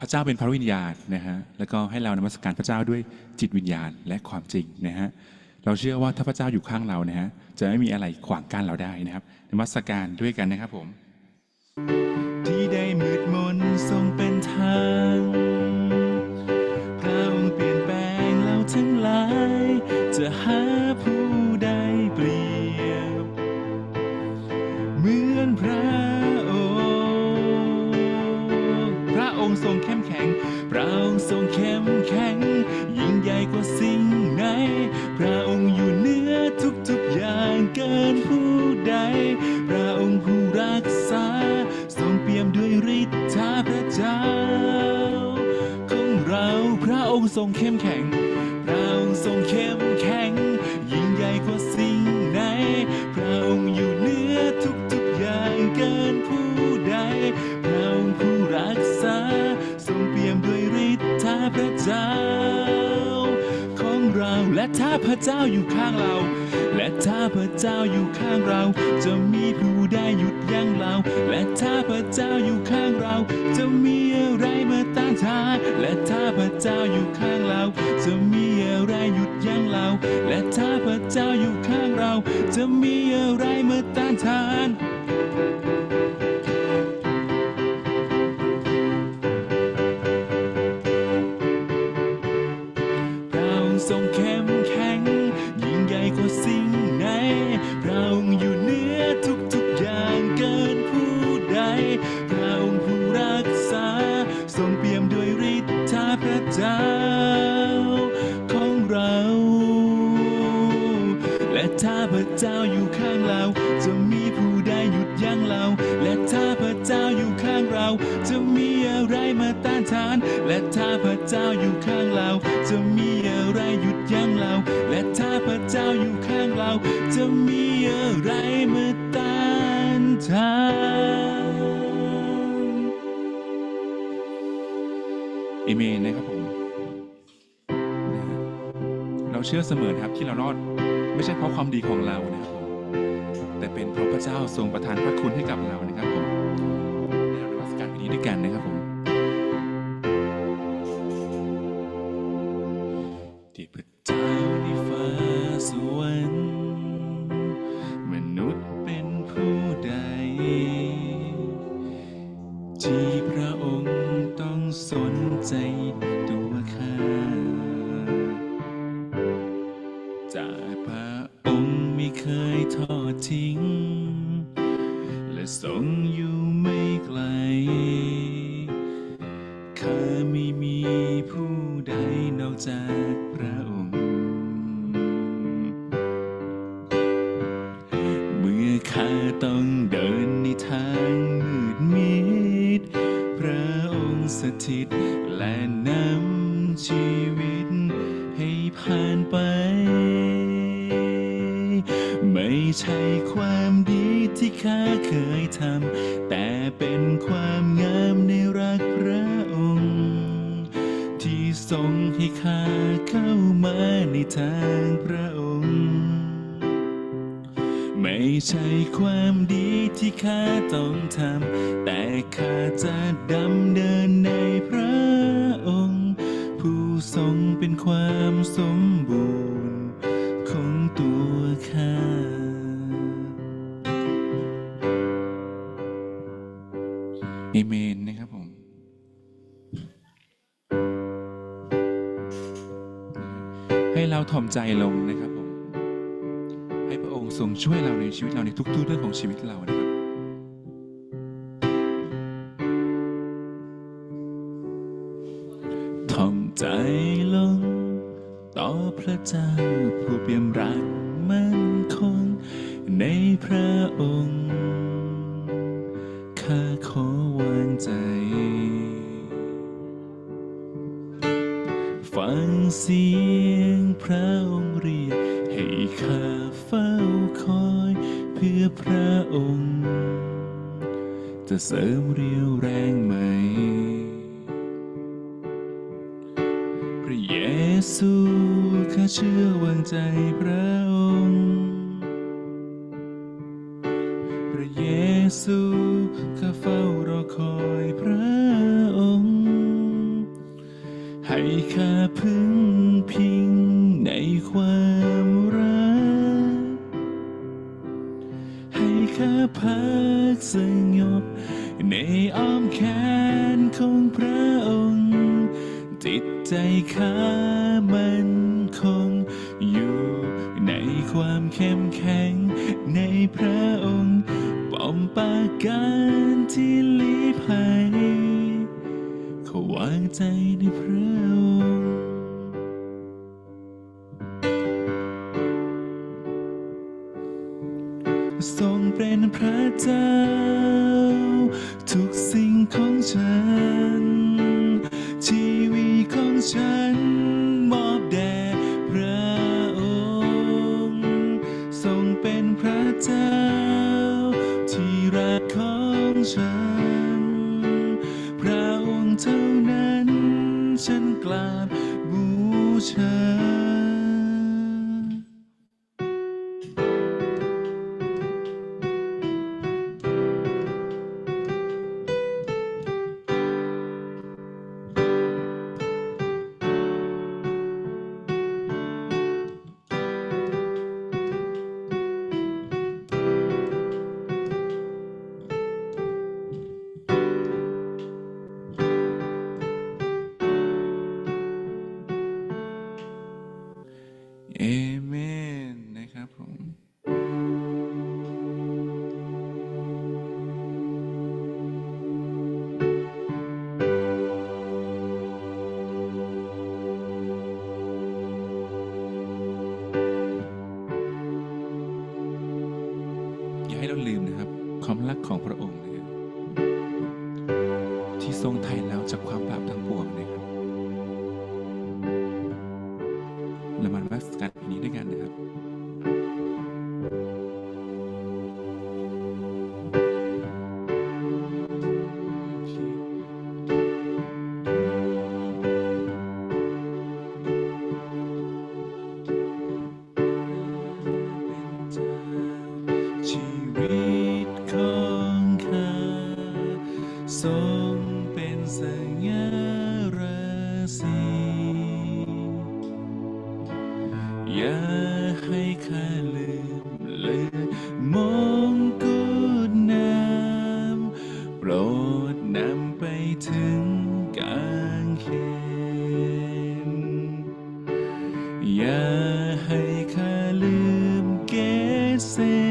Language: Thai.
พระเจ้าเป็นพระวิญญาณนะฮะแล้วก็ให้เรานมัสการพระเจ้าด้วยจิตวิญญาณและความจริงนะฮะเราเชื่อว่าถ้าพระเจ้าอยู่ข้างเรานะฮะจะไม่มีอะไรขวางกั้นเราได้นะครับนมัสการด้วยกันนะครับผม ทรงเข้มแข็ง ยิ่งใหญ่กว่าสิ่งไหน พระองค์อยู่เหนือทุกๆอย่างเกินผู้ใด พระองค์ผู้รักษา ทรงเปี่ยมด้วยฤทธาพระเจ้า ของเราพระองค์ทรงเข้มแข็ง พระองค์ทรงเข้ม พระเจ้า ของเราและถ้าพระเจ้าอยู่ข้างเรา และถ้าพระเจ้าอยู่ข้างเรา จะมีผู้ใดหยุดยั้งเรา และถ้าพระเจ้าอยู่ข้างเรา จะมีอะไรมาต้านทานและถ้าพระเจ้าอยู่ข้างเรา จะมีอะไรหยุดยั้งเรา และถ้าพระเจ้าอยู่ข้างเรา จะมีอะไรมาต้านทาน องเข้มแข็ง ยิ่งใหญ่กว่าสิ่งไหนพระองค์อยู่เหนือทุกๆอย่างเกินผู้ใดพระองค์ผู้รักษา ทรงเปี่ยมด้วยฤทธาพระเจ้าของเรา และถ้าพระเจ้าอยู่ข้างเราจะมี และถ้าพระเจ้าอยู่ข้างเรา จะมีอะไรหยุดยั้งเรา และถ้าพระเจ้าอยู่ข้างเรา จะมีอะไรมาต้านทานเอเมนนะครับผมเราเชื่อเสมอครับที่เรารอดไม่ใช่เพราะความดีของเรานะครับผมแต่เป็นเพราะพระเจ้าทรงประทานพระคุณให้กับเรานะครับผมให้เรานมัสการวันนี้ด้วยกันนะครับผม ทิ้ง และทรงอยู่ไม่ไกลข้าไม่มีผู้ใดนอกจากพระองค์ เมื่อข้าต้องเดินในทางมืดมิด พระองค์สถิตและนำชีวิตให้ผ่านไป ใช่ความดีที่ข้าเคยทำ แต่เป็นความงามในรักพระองค์ ที่ทรงให้ข้าเข้ามาในทางพระองค์ ไม่ใช่ความดีที่ข้าต้องทำ แต่ข้าจะดำเนินในพระองค์ ผู้ทรงเป็นความสมบู เอเมนนะครับผมให้เราถ่อมใจลงนะครับผม ให้พระองค์ทรงช่วยเราในชีวิตเราในทุกๆเรื่องของชีวิตเรานะครับถ่อมใจลง ต่อพระเจ้าผู้เปี่ยมรักมั่นคงในพระองค์ข้าขอ วางใจ ฟังเสียงพระองค์เรียกให้ข้าเฝ้าคอยเพื่อพระองค์ จะเสริมเรียวแรงไหมพระเยซูข้าเชื่อวางใจพระองค์ พระเยซูข้าเฝ้า ข้าพึ่งพิงในความรัก ให้ข้าพักสงบในอ้อมแขนของพระองค์ จิตใจข้ามัน ใจในพระองค์ทรงเป็นพระเจ้า ทุกสิ่งของฉัน ชีวิตของฉัน กร เอเมนนะครับผมอย่าให้เราลืมนะครับ ความรักของพระองค์นะครับที่ทรงไถ่เราจากความบาปทั้งปวงนะครับ เเ